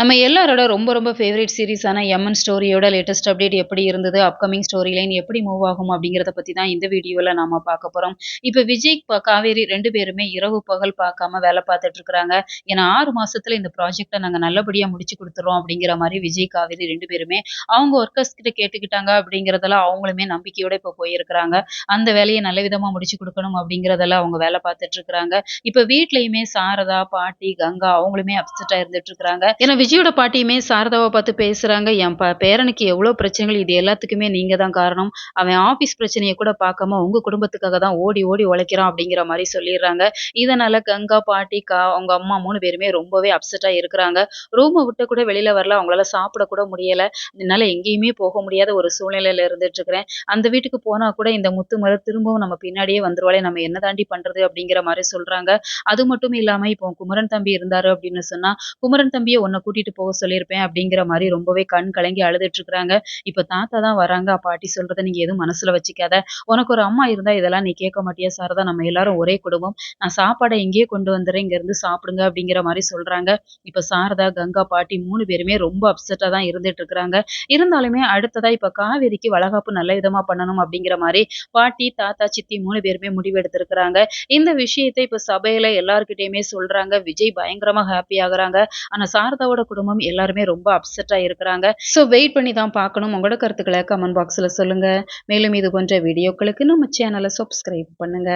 நம்ம எல்லாரோட ரொம்ப ரொம்ப ஃபேவரட் சீரிஸான எம்என் ஸ்டோரியோட லேட்டஸ்ட் அப்டேட் எப்படி இருந்தது? அப்கமிங் ஸ்டோரி லைன் எப்படி மூவ் ஆகும் அப்படிங்கிறத பற்றி தான் இந்த வீடியோவில் நாம பார்க்க போகிறோம் இப்போ விஜய் காவேரி ரெண்டு பேருமே இரவு பகல் பார்க்காம வேலை பார்த்துட்டு இருக்கிறாங்க. ஏன்னா ஆறு மாசத்துல இந்த ப்ராஜெக்டை நாங்கள் நல்லபடியாக முடிச்சு கொடுத்துறோம் அப்படிங்கிற மாதிரி விஜய் காவேரி ரெண்டு பேருமே அவங்க ஒர்க்கர்ஸ் கிட்ட கேட்டுக்கிட்டாங்க அப்படிங்கிறதெல்லாம் அவங்களுமே நம்பிக்கையோட இப்போ போயிருக்கிறாங்க. அந்த வேலையை நல்ல விதமாக முடிச்சு கொடுக்கணும் அப்படிங்கிறதெல்லாம் அவங்க வேலை பார்த்துட்டு இருக்கிறாங்க. இப்போ வீட்லையுமே சாரதா பாட்டி கங்கா அவங்களுமே அப்செட்டா இருந்துட்டு இருக்கிறாங்க. ஏன்னா விஜயோட பாட்டியுமே சாரதாவை பார்த்து பேசுறாங்க. என் ப பேரனுக்கு எவ்வளவு பிரச்சனைகள் இது எல்லாத்துக்குமே நீங்க தான் காரணம். அவன் ஆபீஸ் பிரச்சனையை கூட பார்க்காம உங்க குடும்பத்துக்காக தான் ஓடி ஓடி உழைக்கிறான் அப்படிங்கிற மாதிரி சொல்லிடுறாங்க. இதனால கங்கா பாட்டி கா அவங்க அம்மா மூணு பேருமே ரொம்பவே அப்செட்டா இருக்கிறாங்க. ரூமை விட்டு கூட வெளியில வரல. அவங்களால சாப்பிட கூட முடியல. என்னால எங்கேயுமே போக முடியாத ஒரு சூழ்நிலையில இருந்துட்டு இருக்கிறேன். அந்த வீட்டுக்கு போனா கூட இந்த முத்து மர திரும்பவும் நம்ம பின்னாடியே வந்துருவாளே. நம்ம என்ன தாண்டி பண்றது அப்படிங்கிற மாதிரி சொல்றாங்க. அது மட்டும் இல்லாம இப்போ குமரன் தம்பி இருந்தாரு அப்படின்னு சொன்னா குமரன் தம்பியை உன்னை கூட்டிட்டு போக சொல்லியிருப்பேன் அப்படிங்கிற மாதிரி ரொம்பவே கண் கலங்கி அழுதுட்டு இருக்கிறாங்க. இப்ப தாத்தா தான் வராங்க. பாட்டி சொல்றதை நீங்க எதுவும் மனசுல வச்சுக்காத. உனக்கு ஒரு அம்மா இருந்தா இதெல்லாம் நீ கேட்க மாட்டியா சாரதா? நம்ம எல்லாரும் ஒரே குடும்பம். நான் சாப்பாடை இங்கேயே கொண்டு வந்துடுறேன். இங்க இருந்து சாப்பிடுங்க அப்படிங்கிற மாதிரி சொல்றாங்க. இப்ப சாரதா கங்கா பாட்டி மூணு பேருமே ரொம்ப அப்செட்டா தான் இருந்துட்டு இருக்கிறாங்க. இருந்தாலுமே அடுத்ததா இப்ப காவேரிக்கு வளகாப்பு நல்ல விதமா பண்ணணும் அப்படிங்கிற மாதிரி பாட்டி தாத்தா சித்தி மூணு பேருமே முடிவு எடுத்திருக்கிறாங்க. இந்த விஷயத்தை இப்ப சபையில எல்லாருக்கிட்டயுமே சொல்றாங்க. விஜய் பயங்கரமா ஹாப்பி ஆகுறாங்க. ஆனா சாரதாவோட குடும்பம் எல்லாருமே ரொம்ப அப்செட்டா இருக்கிறாங்க. ஸோ வெயிட் பண்ணி தான் பார்க்கணும். உங்களோட கருத்துக்களை கமெண்ட் பாக்ஸ்ல சொல்லுங்க. மேலும் இது போன்ற வீடியோக்களுக்கு நம்ம சேனலை சப்ஸ்கிரைப் பண்ணுங்க.